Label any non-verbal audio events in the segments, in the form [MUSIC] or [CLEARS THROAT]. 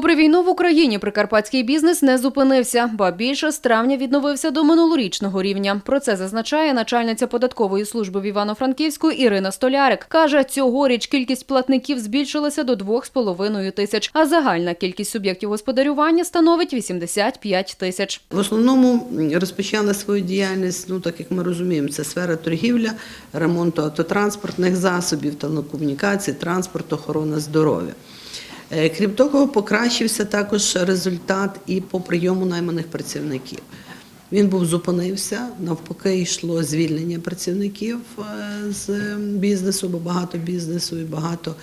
Попри війну в Україні, прикарпатський бізнес не зупинився, ба більше з травня відновився до минулорічного рівня. Про це зазначає начальниця податкової служби в Івано-Франківську Ірина Столярик. Каже, цьогоріч кількість платників збільшилася до 2,5 тисяч, а загальна кількість суб'єктів господарювання становить 85 тисяч. В основному розпочали свою діяльність, ну так як ми розуміємо, це сфера торгівля, ремонту автотранспортних засобів, телекомунікацій, транспорт, охорона здоров'я. Е, Крім того, покращився також результат і по прийому найманих працівників. Він був зупинився, навпаки, йшло звільнення працівників е, з бізнесу, бо багато бізнесу і багато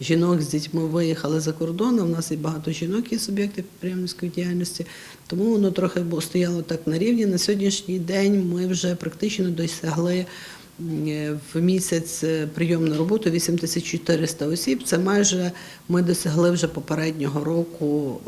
жінок з дітьми виїхали за кордон. В нас і багато жінок є суб'єкти підприємницької діяльності, тому воно трохи стояло так на рівні. На сьогоднішній день ми вже практично досягли в місяць е, прийом на роботу 8400 осіб. Це майже ми досягли вже попереднього року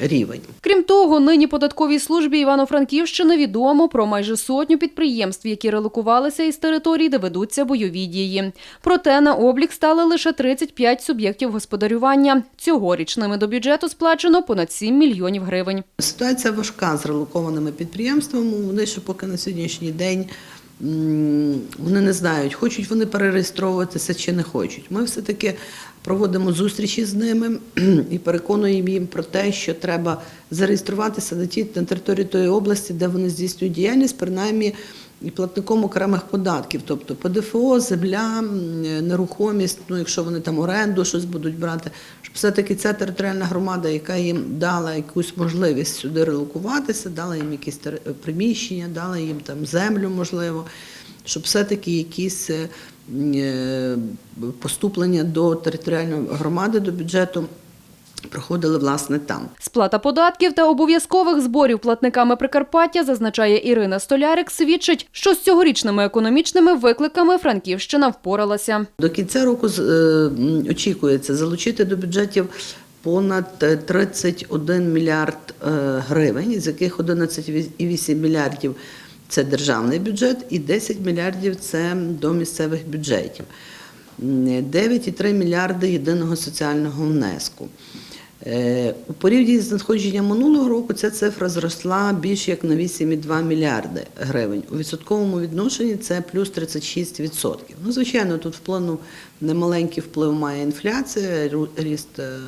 рівень. Крім того, нині податковій службі Івано-Франківщини відомо про майже сотню підприємств, які релокувалися із територій, де ведуться бойові дії. Проте на облік стали лише 35 суб'єктів господарювання. Цьогоріч ними до бюджету сплачено понад 7 мільйонів гривень. Ситуація важка з релокованими підприємствами. Вони ще поки на сьогоднішній день вони не знають, хочуть вони перереєстровуватися чи не хочуть. Ми все-таки проводимо зустрічі з ними [CLEARS THROAT] і переконуємо їм про те, що треба зареєструватися на ті на території тої області, де вони здійснюють діяльність, принаймні і платником окремих податків, тобто ПДФО, земля, нерухомість, ну якщо вони там оренду щось будуть брати, щоб все-таки ця територіальна громада, яка їм дала якусь можливість сюди релокуватися, дала їм якісь приміщення, дала їм там землю, можливо, щоб все-таки якісь е, е, поступлення до територіальної громади, до бюджету проходили власне там. Сплата податків та обов'язкових зборів платниками Прикарпаття, зазначає Ірина Столярик, свідчить, що з цьогорічними економічними викликами Франківщина впоралася. До кінця року е, очікується залучити до бюджетів понад е, 31 мільярд е, гривень, з яких 11,8 мільярдів це державний бюджет і 10 мільярдів це до місцевих бюджетів. М, 9,3 мільярди єдиного соціального внеску. Е, У порівнянні з надходженням минулого року ця цифра зросла більше як на 8,2 мільярди гривень. У відсотковому відношенні це плюс 36%. Ну, звичайно, тут вплинув немаленький вплив має інфляція, ріст е,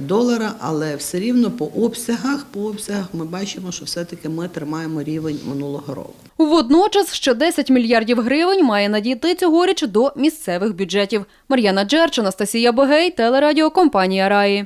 долара, але все рівно по обсягах, по обсягах ми бачимо, що все-таки ми тримаємо рівень минулого року. Водночас ще 10 мільярдів гривень має надійти цьогоріч до місцевих бюджетів. Мар'яна Джерч, Анастасія Богей, телерадіокомпанія Раї.